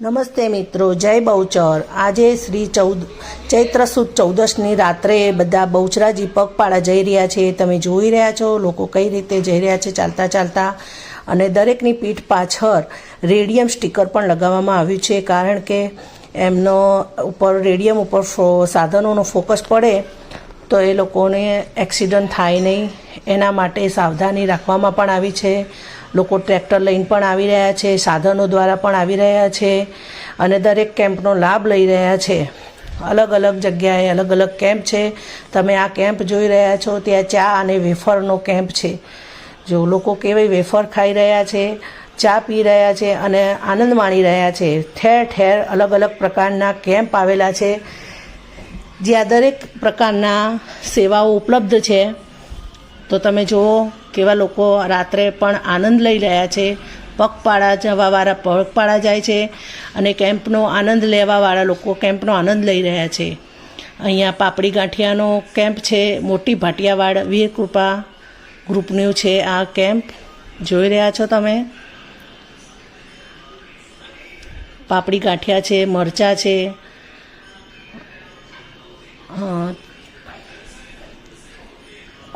નમસ્તે મિત્રો, જય બહુચર. આજે શ્રી ચૌદ, ચૈત્ર સુદ ચૌદશની રાત્રે બધા બહુચરાજી પગપાળા જઈ રહ્યા છે. તમે જોઈ રહ્યા છો લોકો કઈ રીતે જઈ રહ્યા છે ચાલતા ચાલતા. અને દરેકની પીઠ પાછળ રેડિયમ સ્ટીકર પણ લગાવવામાં આવ્યું છે, કારણ કે એમનો ઉપર, રેડિયમ ઉપર સાધનોનો ફોકસ પડે તો એ લોકોને એક્સિડન્ટ થાય નહીં. એના માટે સાવધાની રાખવામાં પણ આવી છે. લોકો ટ્રેક્ટર લઈને પણ આવી રહ્યા છે, સાધનો દ્વારા પણ આવી રહ્યા છે અને દરેક કેમ્પનો લાભ લઈ રહ્યા છે. અલગ અલગ જગ્યાએ અલગ અલગ કેમ્પ છે. તમે આ કેમ્પ જોઈ રહ્યા છો, ત્યાં ચા અને વેફરનો કેમ્પ છે. જો લોકો કેવી વેફર ખાઈ રહ્યા છે, ચા પી રહ્યા છે અને આનંદ માણી રહ્યા છે. ઠેર ઠેર અલગ અલગ પ્રકારના કેમ્પ આવેલા છે, જ્યાં દરેક પ્રકારના સેવાઓ ઉપલબ્ધ છે. તો તમે જુઓ કેવા લોકો રાત્રે પણ આનંદ લઈ રહ્યા છે. પગપાળા જવાવાળા પગપાળા જાય છે અને કેમ્પનો આનંદ લેવાવાળા લોકો કેમ્પનો આનંદ લઈ રહ્યા છે. અહીંયા પાપડી ગાંઠિયાનો કેમ્પ છે, મોટી ભાટિયાવાડ વીરકૃપા ગ્રુપનું છે આ કેમ્પ. જોઈ રહ્યા છો તમે? પાપડી ગાંઠિયા છે, મરચાં છે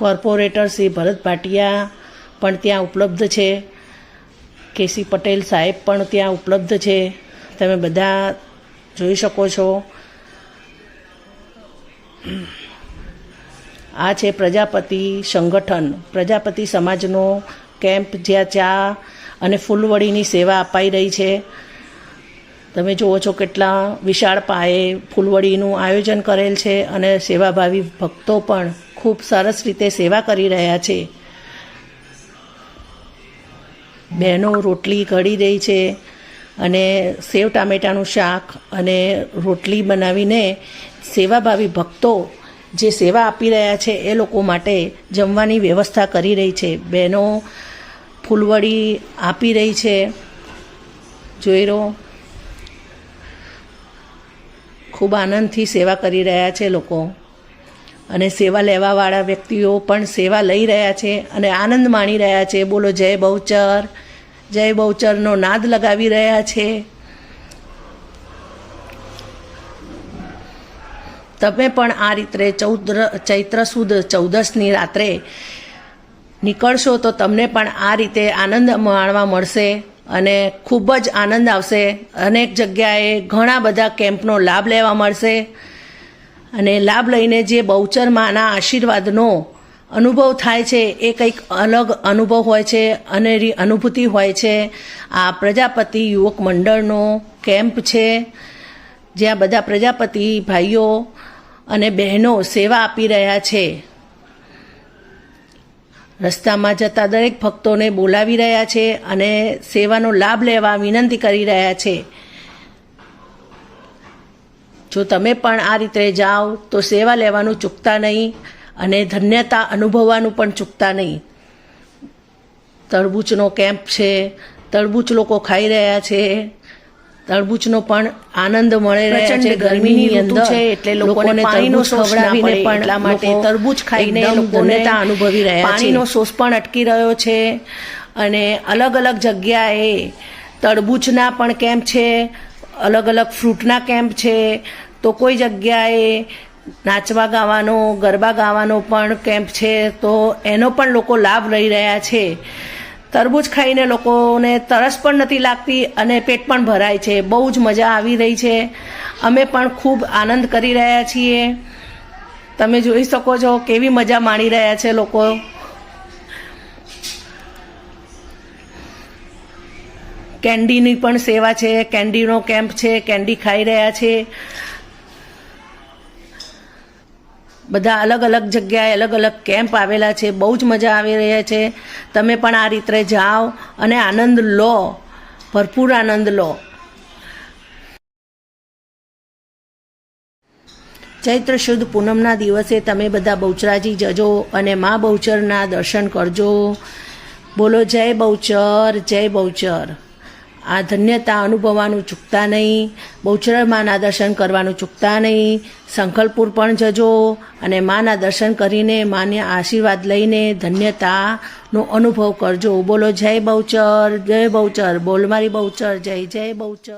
કોર્પોરેટર શ્રી ભરત ભાટિયા પણ ત્યાં ઉપલબ્ધ છે. કેસી પટેલ સાહેબ પણ ત્યાં ઉપલબ્ધ છે. તમે બધા જોઈ શકો છો. આ છે પ્રજાપતિ સંગઠન. પ્રજાપતિ સમાજનો કેમ્પ જ્યાં ચા અને ફૂલવડીની સેવા અપાઈ રહી છે. તમે જુઓ છો કેટલા વિશાળ પાયે ફૂલવડીનું આયોજન કરેલ છે અને સેવાભાવી ભક્તો પણ ખૂબ સરસ રીતે સેવા કરી રહ્યા છે. બહેનો રોટલી ઘડી રહી છે અને સેવ ટામેટાનું શાક અને રોટલી બનાવીને સેવાભાવી ભક્તો જે સેવા આપી રહ્યા છે એ લોકો માટે જમવાની વ્યવસ્થા કરી રહી છે. બહેનો ફૂલવડી આપી રહી છે. જોઈ રહો ખૂબ આનંદથી સેવા કરી રહ્યા છે લોકો. અને સેવા લેવાવાળા વ્યક્તિઓ પણ સેવા લઈ રહ્યા છે અને આનંદ માણી રહ્યા છે. બોલો, જય બહુચર. જય બહુચરનો નાદ લગાવી રહ્યા છે. તમે પણ આ રીતે ચૌદ્ર, ચૈત્ર સુદ ચૌદસની રાત્રે નીકળશો તો તમને પણ આ રીતે આનંદ માણવા મળશે અને ખૂબ જ આનંદ આવશે. અનેક જગ્યાએ ઘણા બધા કેમ્પનો લાભ લેવા મળશે. અને લાભ લઈને જે બહુચર માના આશીર્વાદનો અનુભવ થાય છે, એ કંઈક અલગ અનુભવ હોય છે, અનેરી અનુભૂતિ હોય છે. આ પ્રજાપતિ યુવક મંડળનો કેમ્પ છે, જ્યાં બધા પ્રજાપતિ ભાઈઓ અને બહેનો સેવા આપી રહ્યા છે. રસ્તામાં જતા દરેક ભક્તોને બોલાવી રહ્યા છે અને સેવાનો લાભ લેવા વિનંતી કરી રહ્યા છે. જો તમે પણ આ રીતે જાઓ તો સેવા લેવાનું ચૂકતા નહીં અને ધન્યતા અનુભવવાનું પણ ચૂકતા નહીં. તરબૂચનો કેમ્પ છે તરબૂચ લોકો ખાઈ રહ્યા છે તરબૂચનો પણ આનંદ મળે રહ્યા છે ગરમીની અંદર. છે એટલે લોકોને પાણીનો ખવડાવીને પણ એટલા માટે તરબૂચ ખાઈને લોકોને અનુભવી રહ્યા છે. પાણીનો સોસ પણ અટકી રહ્યો છે અને અલગ અલગ જગ્યાએ તરબૂચના પણ કેમ્પ છે અલગ અલગ ફ્રૂટના કેમ્પ છે. તો કોઈ જગ્યાએ નાચવા ગાવાનો, ગરબા ગાવાનો પણ કેમ્પ છે. તો એનો પણ લોકો લાભ લઈ રહ્યા છે. તરબૂચ ખાઈને લોકોને તરસ પણ નથી લાગતી અને પેટ પણ ભરાય છે. બહુ જ મજા આવી રહી છે. અમે પણ ખૂબ આનંદ કરી રહ્યા છીએ. તમે જોઈ શકો છો કેવી મજા માણી રહ્યા છે લોકો. કેન્ડીની પણ સેવા છે, કેન્ડીનો કેમ્પ છે, કેન્ડી ખાઈ રહ્યા છે. બધા અલગ અલગ જગ્યાએ અલગ અલગ કેમ્પ આવેલા છે, બહુ જ મજા આવી રહ્યા છે. તમે પણ આ રીતે જાઓ અને આનંદ લો, ભરપૂર આનંદ લો. ચૈત્ર શુદ્ધ પૂનમના દિવસે તમે બધા બહુચરાજી જજો અને મા બહુચરના દર્શન કરજો. બોલો જય બહુચર જય બહુચર. આ ધન્યતા અનુભવવાનું ચૂકતા નહીં બહુચર માના દર્શન કરવાનું ચૂકતા નહીં સંખલપુર પણ જજો અને માના દર્શન કરીને, માને આશીર્વાદ લઈને ધન્યતાનો અનુભવ કરજો. બોલો, જય બહુચર જય બહુચર, બોલ મારી બહુચર, જય જય બહુચર.